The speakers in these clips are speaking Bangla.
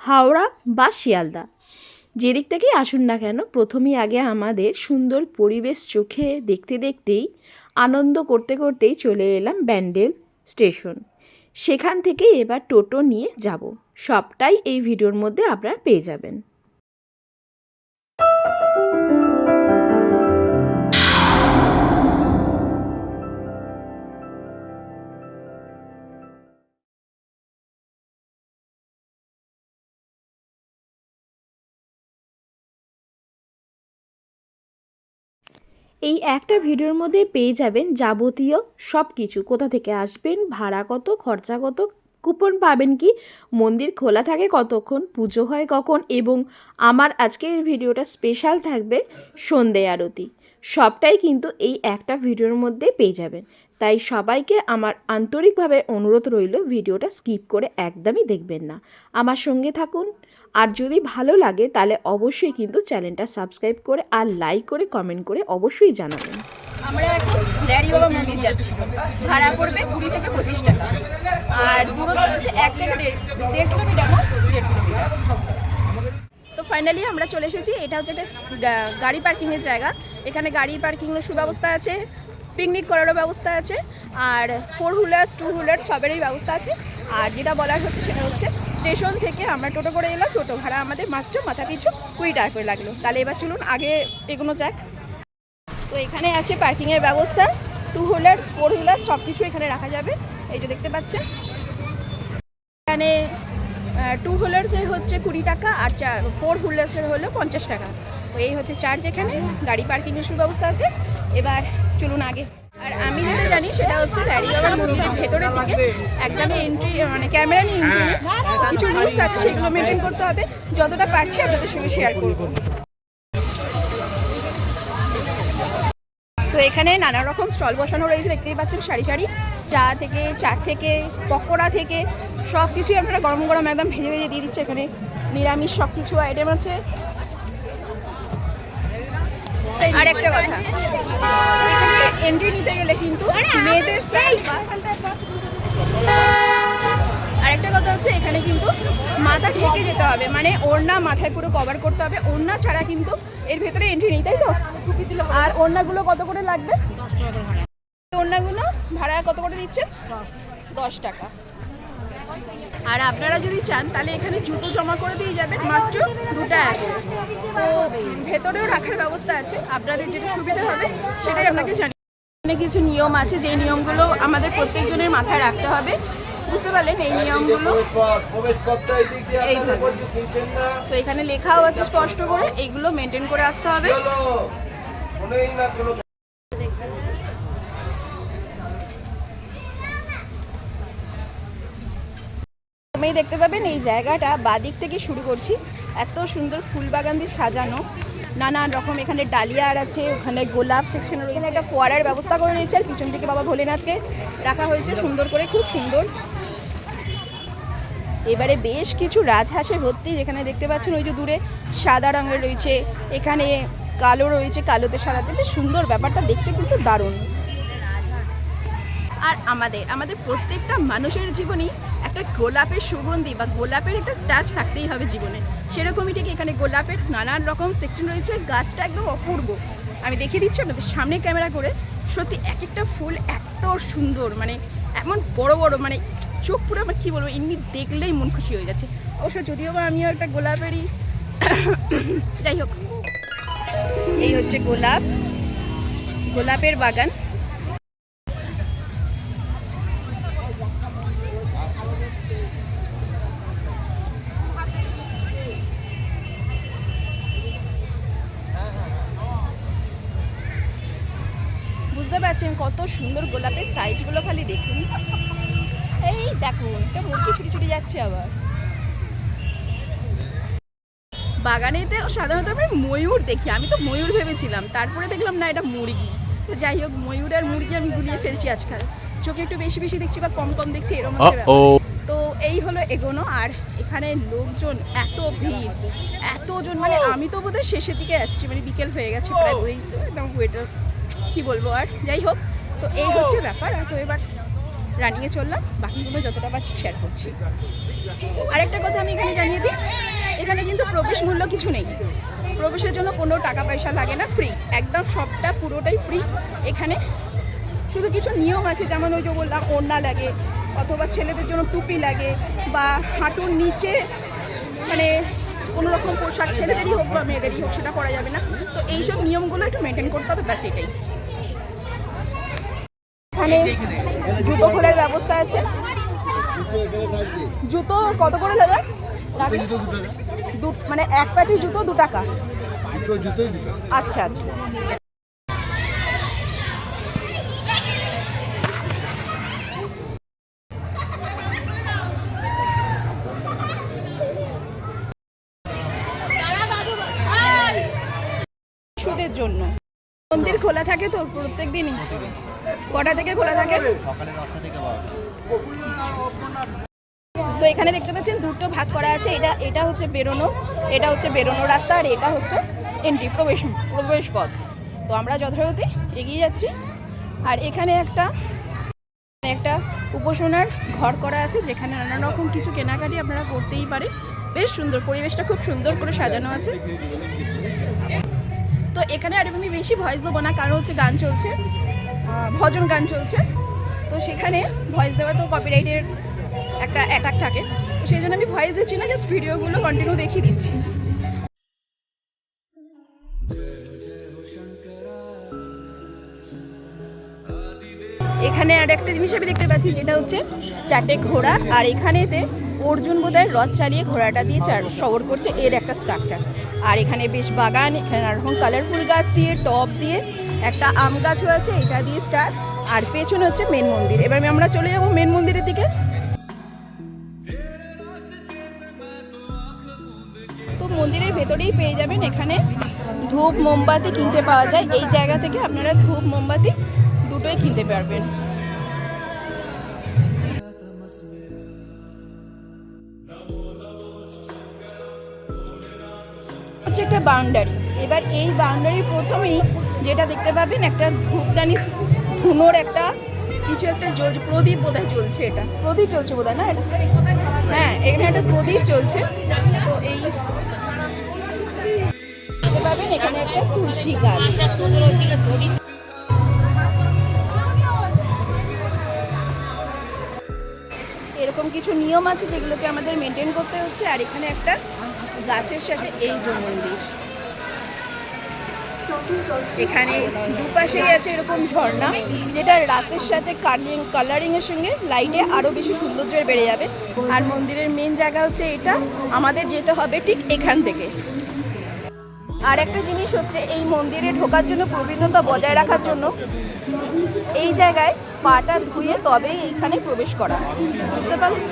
হাওড়া বা শিয়ালদা। যেদিক থেকেই আসুন না কেন, প্রথমেই আগে আমাদের সুন্দর পরিবেশ চোখে দেখতে দেখতেই, আনন্দ করতে করতেই চলে এলাম ব্যান্ডেল স্টেশন। সেখান থেকে এবার টোটো নিয়ে যাব। সবটাই এই ভিডিওর মধ্যে আপনারা পেয়ে যাবেন। এই একটা ভিডিওর মধ্যে পেয়ে যাবেন যাবতীয় সব কিছু। কোথা থেকে আসবেন, ভাড়া কত, খরচা কত, কুপন পাবেন কি, মন্দির খোলা থাকে কতক্ষণ, পুজো হয় কখন এবং আমার আজকের ভিডিওটা স্পেশাল থাকবে সন্ধে আরতি। সবটাই কিন্তু এই একটা ভিডিওর মধ্যে পেয়ে যাবেন। তাই সবাইকে আমার আন্তরিকভাবে অনুরোধ রইল ভিডিওটা স্কিপ করে একদমই দেখবেন না। আমার সঙ্গে থাকুন। আর যদি ভালো লাগে তাহলে অবশ্যই কিন্তু চ্যানেলটা সাবস্ক্রাইব করে আর লাইক করে, কমেন্ট করে অবশ্যই জানাবেন। আমরা এখন ল্যারি বাবা মন্দির যাচ্ছি। ভাড়া পড়বে কুড়ি থেকে পঁচিশ টাকা। আর দূরত্ব হচ্ছে এক থেকে দেড় দেড় কিলোমিটার না? দেড় তো ফাইনালি আমরা চলে এসেছি। এটা হচ্ছে একটা গাড়ি পার্কিংয়ের জায়গা। এখানে গাড়ি পার্কিংয়ের সুব্যবস্থা আছে। পিকনিক করারও ব্যবস্থা আছে, আর ফোর হুইলার্স টু হুইলার্স সবেরই ব্যবস্থা আছে। আর যেটা বলার হচ্ছে সেটা হচ্ছে স্টেশন থেকে আমরা টোটো করে এলাম, টোটো ভাড়া আমাদের মাত্র মাথা পিছু কুড়ি টাকা করে লাগল। তাহলে এবার চলুন আগে এগোনো যাক। তো এখানে আছে পার্কিংয়ের ব্যবস্থা টু হুইলার্স ফোর হুইলার্স সব কিছু এখানে রাখা যাবে, এই যে দেখতে পাচ্ছেন। এখানে টু হুইলার্সের হচ্ছে কুড়ি টাকা, আর চার ফোর হুইলার্সের হলো পঞ্চাশ টাকা। তো এই হচ্ছে চার্জ এখানে, গাড়ি পার্কিংয়ের সুব্যবস্থা আছে। এবার চলুন আগে। আর আমি যেটা জানি সেটা হচ্ছে বাবার মন্দিরের ভেতরের দিকে। একদমই এন্ট্রি মানে ক্যামেরা নিয়ে এন্ট্রি কিছু রুলস আছে সেগুলো মেনটেন করতে হবে। যতটা পারছি আপনাদের সঙ্গে শেয়ার করব। তো এখানে নানা রকম স্টল বসানো রয়েছে দেখতেই পাচ্ছেন সারি সারি। চা থেকে চাট থেকে পকোড়া থেকে সব কিছুই আপনারা গরম গরম একদম ভেজে ভেজে দিয়ে দিচ্ছে এখানে। নিরামিষ সব কিছু আইটেম আছে। আর একটা কথা। এন্ট্রি নিতে গেলে কিন্তু মেয়েদের আরেকটা কথা হচ্ছে এখানে কিন্তু মাথা ঢেকে যেতে হবে। মানে ওড়না মাথায় পুরো কভার করতে হবে। ওড়না ছাড়া কিন্তু এর ভেতরে এন্ট্রি নেই তাই তো? আর ওড়নাগুলো কত করে লাগবে? ওড়নাগুলো ভাড়া কত করে দিচ্ছেন? দশ টাকা। আর আপনারা যদি চান, তাহলে এখানে জুতো জমা করে দিয়ে যাবেন মাত্র দু টাকা করে। তো ভেতরেও রাখার ব্যবস্থা আছে, আপনাদের যেটা সুবিধা হবে সেটাই আপনাকে জানি এখানে কিছু নিয়ম আছে যে নিয়মগুলো আমাদের প্রত্যেকজনের মাথায় রাখতে হবে। বুঝতে পারলেন? এই নিয়মগুলো তো এখানে লেখাও আছে স্পষ্ট করে এইগুলো মেনটেন করে আসতে হবে চলো শোনেই না কোনো প্রথমেই দেখতে পাবেন এই জায়গাটা, বাদিক থেকে শুরু করছি। এত সুন্দর ফুল বাগান দিয়ে সাজানো। নানান রকম এখানে ডালিয়ার আছে, ওখানে গোলাপ সেকশন রয়েছে। একটা ফোয়ারার ব্যবস্থা করে রয়েছে আর পিছন থেকে বাবা ভোলেনাথকে রাখা হয়েছে সুন্দর করে, খুব সুন্দর। এবারে বেশ কিছু রাজহাঁসে ভর্তি, যেখানে দেখতে পাচ্ছেন ওই যে দূরে সাদা রঙের রয়েছে, এখানে কালো রয়েছে, কালোতে সাদাতে। বেশ সুন্দর ব্যাপারটা, দেখতে কিন্তু দারুণ। আর আমাদের আমাদের প্রত্যেকটা মানুষের জীবনেই একটা গোলাপের সুগন্ধি বা গোলাপের একটা টাচ থাকতেই হবে জীবনে। সেরকমই ঠিক এখানে গোলাপের নানান রকম সেকশন রয়েছে, গাছটা একদম অপূর্ব। আমি দেখিয়ে দিচ্ছি আপনাদের সামনে ক্যামেরা করে, সত্যি এক একটা ফুল এত সুন্দর মানে এমন বড় বড় মানে চোখ পুরো আমার কী বলব, এমনি দেখলেই মন খুশি হয়ে যাচ্ছে। অবশ্য যদিও বা আমিও একটা গোলাপেরই যাই হোক। এই হচ্ছে গোলাপ। গোলাপের বাগান। পারছেন কত সুন্দর গোলাপের সাইজগুলো খালি দেখুন। এই দেখুন এটা মুরগি ছুটি ছুটি যাচ্ছে আবার। বাগানেতে সাধারণত আমরা ময়ূর দেখি আমি তো ময়ূর ভেবেছিলাম তারপরে দেখলাম না এটা মুরগি। তো যাই হোক ময়ূর আর মুরগি আমি গুলিয়ে ফেলছি আজকাল। চোখে একটু বেশি বেশি দেখছি বা কম কম দেখছি এরকম তো এই হলো এগোনো আর এখানে লোকজন এত ভিড় এতজন মানে আমি তো বোধহয় শেষের দিকে আসছি মানে বিকেল হয়ে গেছে প্রায় বুঝতে একদম ওয়েটার কি বলব আর? যাই হোক তো এই হচ্ছে ব্যাপার। আর তো এবার রানিংয়ে চললাম। বাকিগুলো যতটা পারছি শেয়ার করছি। আরেকটা কথা আমি এখানে জানিয়ে দিই এখানে কিন্তু প্রবেশ মূল্য কিছু নেই। প্রবেশের জন্য কোনো টাকা পয়সা লাগে না ফ্রি একদম সবটা পুরোটাই ফ্রি এখানে। শুধু কিছু নিয়ম আছে যেমন ওই যে বললাম ওড়না লাগে অথবা ছেলেদের জন্য টুপি লাগে বা হাঁটুর নিচে মানে কোনো রকম পোশাক ছেলেদেরই হোক বা মেয়েদেরই হোক সেটা করা যাবে না। তো এইসব নিয়মগুলো একটু মেনটেন করতে হবে ব্যাস এটাই। এখানে জুতো খোলার ব্যবস্থা আছে। জুতো কত করে দাদা মানে এক পাটি জুতো দু টাকা। দুটো জুতোই দু টাকা আচ্ছা আচ্ছা। মন্দির খোলা থাকে তো প্রত্যেক দিনই। কটা থেকে খোলা থাকে? তো এখানে দেখতে পাচ্ছেন দুটো ভাগ করা আছে। এটা এটা হচ্ছে বেরোনো, এটা হচ্ছে বেরোনো রাস্তা আর এটা হচ্ছে এন্ট্রি প্রবেশ প্রবেশ পথ। তো আমরা যথারীতি এগিয়ে যাচ্ছি। আর এখানে একটা একটা উপাসনার ঘর করা আছে, যেখানে নানা রকম কিছু কেনাকাটি আপনারা করতেই পারে বেশ সুন্দর, পরিবেশটা খুব সুন্দর করে সাজানো আছে। তো এখানে আর আমি বেশি ভয়েস দেবো না, কারণ হচ্ছে গান চলছে ভজন গান চলছে। তো সেখানে ভয়েস দেওয়া তো কপিরাইটের একটা অ্যাটাক থাকে। তো সেই জন্য আমি ভয়েস দিচ্ছি না জাস্ট ভিডিওগুলো কন্টিনিউ দেখিয়ে দিচ্ছি। এখানে আর একটা জিনিস আমি দেখতে পাচ্ছি, যেটা হচ্ছে চারটে ঘোড়া, আর এখানেতে অর্জুন বোধহয় রথ চালিয়ে ঘোড়াটা দিয়ে সবর করছে এর একটা স্ট্রাকচার আর এখানে বেশ বাগান, এখানে নানা রকম কালারফুল গাছ দিয়ে, টব দিয়ে একটা আম গাছও আছে, এটা দিয়ে স্টার আর পেছনে হচ্ছে মেন মন্দির। এবার আমরা চলে যাব মেন মন্দিরের দিকে। তো মন্দিরের ভেতরেই পেয়ে যাবেন এখানে ধূপ মোমবাতি কিনতে পাওয়া যায়। এই জায়গা থেকে আপনারা ধূপ মোমবাতি দুটোই কিনতে পারবেন। একটা বাউন্ডারি এবার এই বাউন্ডারির প্রথমেই যেটা দেখতে পাবেন, একটা ধূপদানি ধুনোর একটা কিছু একটা প্রদীপ বোধহয় জ্বলছে এটা। প্রদীপ চলছে বোধহয়, না? হ্যাঁ এখানে একটা প্রদীপ চলছে তো এই পাবেন, এখানে একটা তুলসী গাছ। এরকম কিছু নিয়ম আছে যেগুলোকে আমাদের মেনটেন করতে হচ্ছে। আর এখানে একটা গাছের সাথে এই যে মন্দির এখানে দুপাশেই আছে এরকম ঝর্ণা, যেটা রাতের সাথে কালিং কালারিং এর সঙ্গে লাইটে আরও বেশি সৌন্দর্য বেড়ে যাবে। আর মন্দিরের মেন জায়গা হচ্ছে এটা। আমাদের যেতে হবে ঠিক এখান থেকে। আর একটা জিনিস হচ্ছে, এই মন্দিরে ঢোকার জন্য পবিত্রতা বজায় রাখার জন্য এই জায়গায় পাটা ধুয়ে তবেই এখানে প্রবেশ করা। বুঝতে পারলেন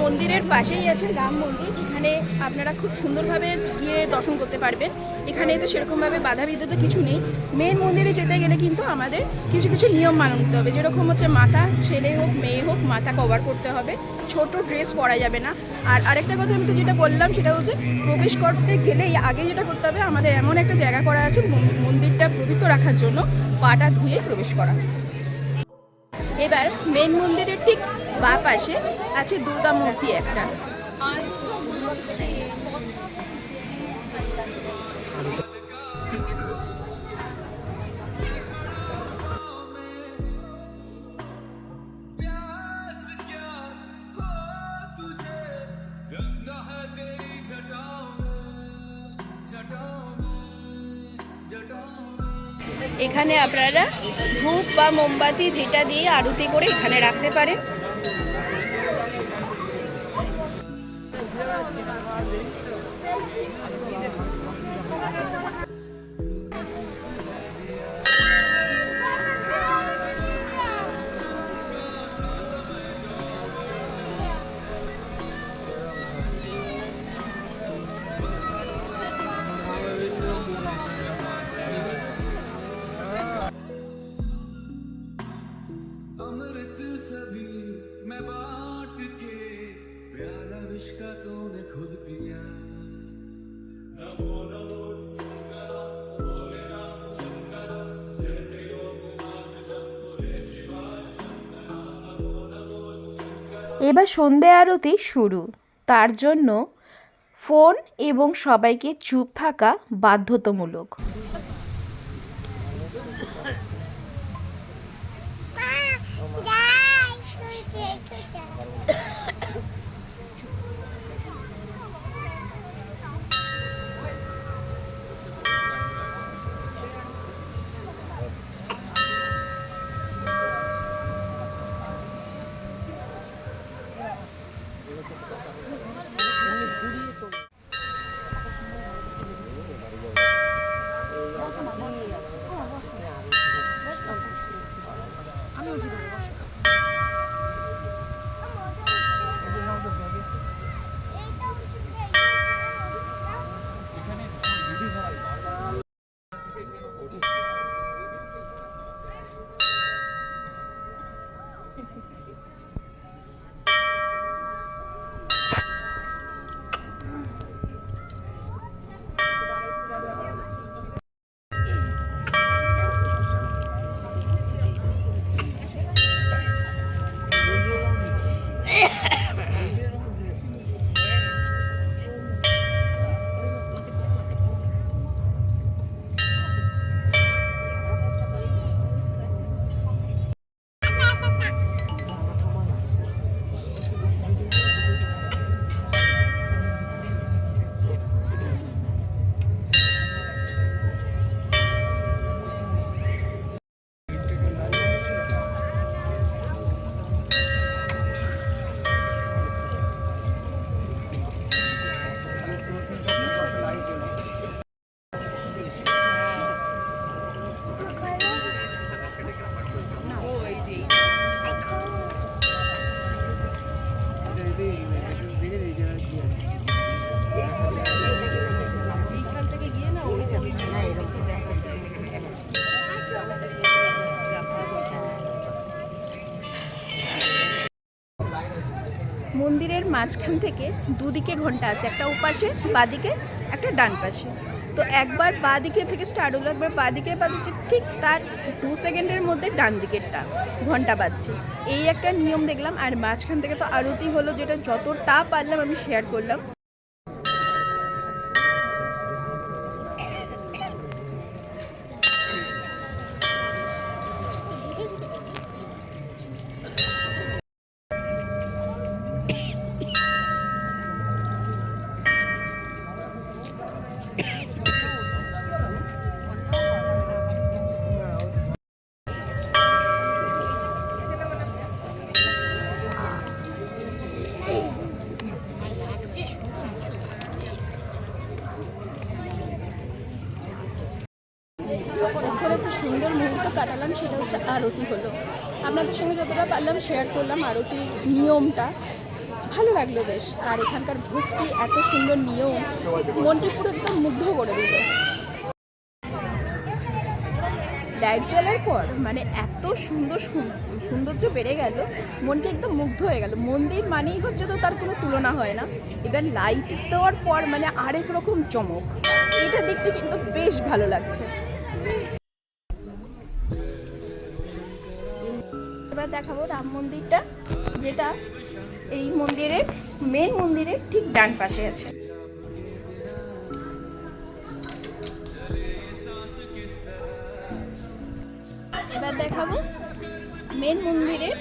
মন্দিরের পাশেই আছে রাম মন্দির যেখানে আপনারা খুব সুন্দরভাবে গিয়ে দর্শন করতে পারবেন। এখানে তো সেরকমভাবে বাধা বিধা কিছু নেই। মেন মন্দিরে যেতে গেলে কিন্তু আমাদের কিছু কিছু নিয়ম মানতে নিতে হবে। যেরকম হচ্ছে মাথা ছেলে হোক, মেয়ে হোক, মাথা কভার করতে হবে। ছোট ড্রেস পরা যাবে না। আর আরেকটা কথা আমি তো যেটা বললাম, সেটা হচ্ছে প্রবেশ করতে গেলেই আগে যেটা করতে হবে, আমাদের এমন একটা জায়গা করা আছে মন- মন্দিরটা পবিত্র রাখার জন্য পাটা ধুয়ে প্রবেশ করা। এবার মেন মন্দিরের ঠিক বা পাশে আছে দুর্গা মূর্তি একটা। এখানে আপনারা ধূপ বা মোমবাতি যেটা দিয়ে আরতি করে এখানে রাখতে পারেন। এবার সন্ধে আরতি শুরু। তার জন্য ফোন এবং সবাইকে চুপ থাকা বাধ্যতামূলক। マルチブリートン。মন্দিরের মাঝখান থেকে দুদিকে ঘণ্টা আছে, একটা উপাশে বাদিকে একটা ডান পাশে। তো একবার বা দিকে থেকে স্টার্ট হলো, একবার বা দিকে বাজছে ঠিক তার দু সেকেন্ডের মধ্যে ডান দিকেরটা ঘণ্টা বাজছে। এই একটা নিয়ম দেখলাম, আর মাঝখান থেকে তো আরতি হলো, যেটা যতটা পারলাম আমি শেয়ার করলাম। আরতি হলো। আপনাদের সঙ্গে যতটা পারলাম শেয়ার করলাম আরতির নিয়মটা। ভালো লাগল বেশ। আর এখানকার ভক্তি এত সুন্দর নিয়ম, মনকে পুরো একদম মুগ্ধ করে দিল। লাইট জ্বলার পর মানে এত সুন্দর সুন- সৌন্দর্য বেড়ে গেল, মনকে একদম মুগ্ধ হয়ে গেল। মন্দির মানেই হচ্ছে তো তার কোনো তুলনা হয় না। এবার লাইট দেওয়ার পর মানে আরেক রকম চমক। এটা দেখতে কিন্তু বেশ ভালো লাগছে। দেখাবো রাম মন্দিরটা, যেটা এই মন্দিরের মেন মন্দিরের ঠিক ডান পাশে আছে। এবার দেখাবো মেন মন্দিরের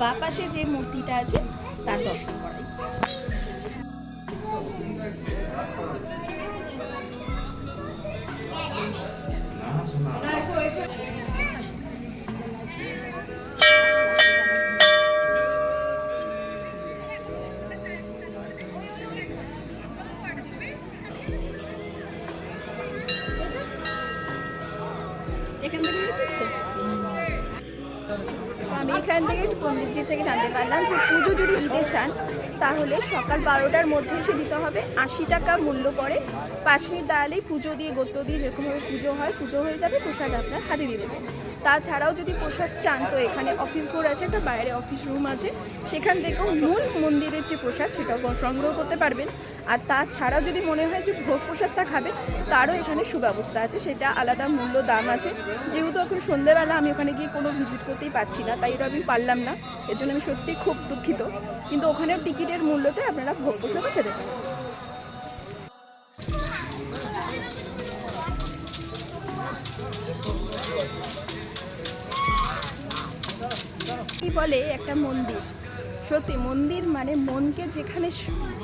বা পাশে যে মূর্তিটা আছে, তার দর্শন করাই আমি এখান থেকে একটু পণ্ডিতজি থেকে জানতে পারলাম যে পুজো যদি দিতে চান, তাহলে সকাল বারোটার মধ্যে এসে দিতে হবে আশি টাকা মূল্য পড়ে। পাঁচ মিনিট দাঁড়ালেই পুজো দিয়ে গোত্র দিয়ে যেরকমভাবে পুজো হয়, পুজো হয়ে যাবে, প্রসাদ আপনার হাতে দিয়ে দেবে। তাছাড়াও যদি প্রসাদ চান, তো এখানে অফিস ঘর আছে, একটা বাইরে অফিস রুম আছে। সেখান থেকেও মূল মন্দিরের যে প্রসাদ, সেটাও সংগ্রহ করতে পারবেন। আর তাছাড়া যদি মনে হয় যে ভোগ প্রসাদটা খাবেন তারও এখানে সুব্যবস্থা আছে, সেটা আলাদা মূল্য দাম আছে। যেহেতু এখন সন্ধ্যেবেলা, আমি ওখানে গিয়ে কোনো ভিজিট করতেই পারছি না, তাই আমি পারলাম না। এর জন্য আমি সত্যি খুব দুঃখিত। কিন্তু ওখানেও টিকিটের মূল্যতে আপনারা ভোগ প্রসাদও খেতে পারেন। কি বলে একটা মন্দির? সত্যি মন্দির মানে মনকে যেখানে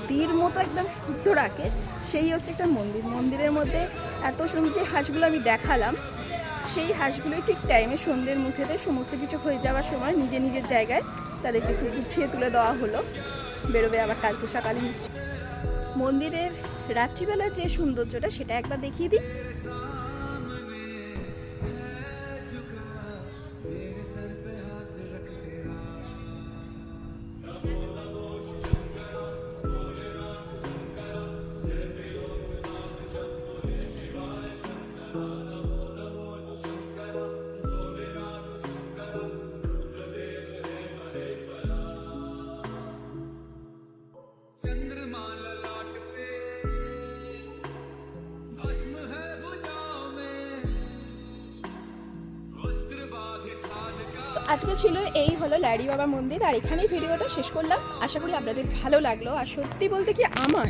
তীর মতো একদম শুদ্ধ রাখে, সেই হচ্ছে একটা মন্দির। মন্দিরের মধ্যে এত সুন্দর যে হাঁসগুলো আমি দেখালাম, সেই হাঁসগুলোই ঠিক টাইমে সন্ধ্যের মুখেতে সমস্ত কিছু হয়ে যাওয়ার সময় নিজে নিজের জায়গায় তাদেরকে একটু গুছিয়ে তুলে দেওয়া হলো। বেরোবে আবার কালকে সকালে মন্দিরের রাত্রিবেলার যে সৌন্দর্যটা, সেটা একবার দেখিয়ে দিই। আজকে ছিল, এই হলো ল্যাডি বাবা মন্দির। আর এখানেই ভিডিওটা শেষ করলাম। আশা করি আপনাদের ভালো লাগল। আর সত্যি বলতে কি আমার,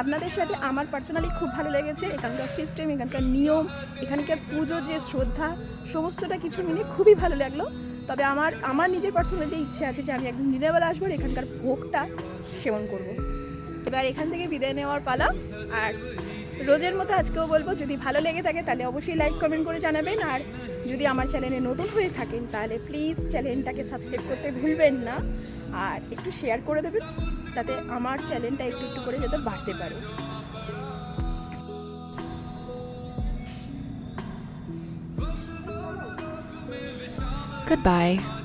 আপনাদের সাথে আমার পার্সোনালি খুব ভালো লেগেছে। এখানকার সিস্টেম এখানকার নিয়ম, এখানকার পুজো যে শ্রদ্ধা, সমস্তটা কিছু মিলে খুবই ভালো লাগল। তবে আমার আমার নিজের পার্সোনালি ইচ্ছে আছে যে আমি একদিন দিনের আসব এখানকার ভোগটা সেবন করব। এবার এখান থেকে বিদায় নেওয়ার পালা। আর রোজের মতো আজকেও বলব, যদি ভালো লেগে থাকে তাহলে অবশ্যই লাইক কমেন্ট করে জানাবেন। আর যদি আমার চ্যানেলে নতুন হয়ে থাকেন, তাহলে প্লিজ চ্যানেলটাকে সাবস্ক্রাইব করতে ভুলবেন না। আর একটু শেয়ার করে দেবেন, তাতে আমার চ্যানেলটা একটু একটু করে যাতে বাড়তে পারে। Goodbye.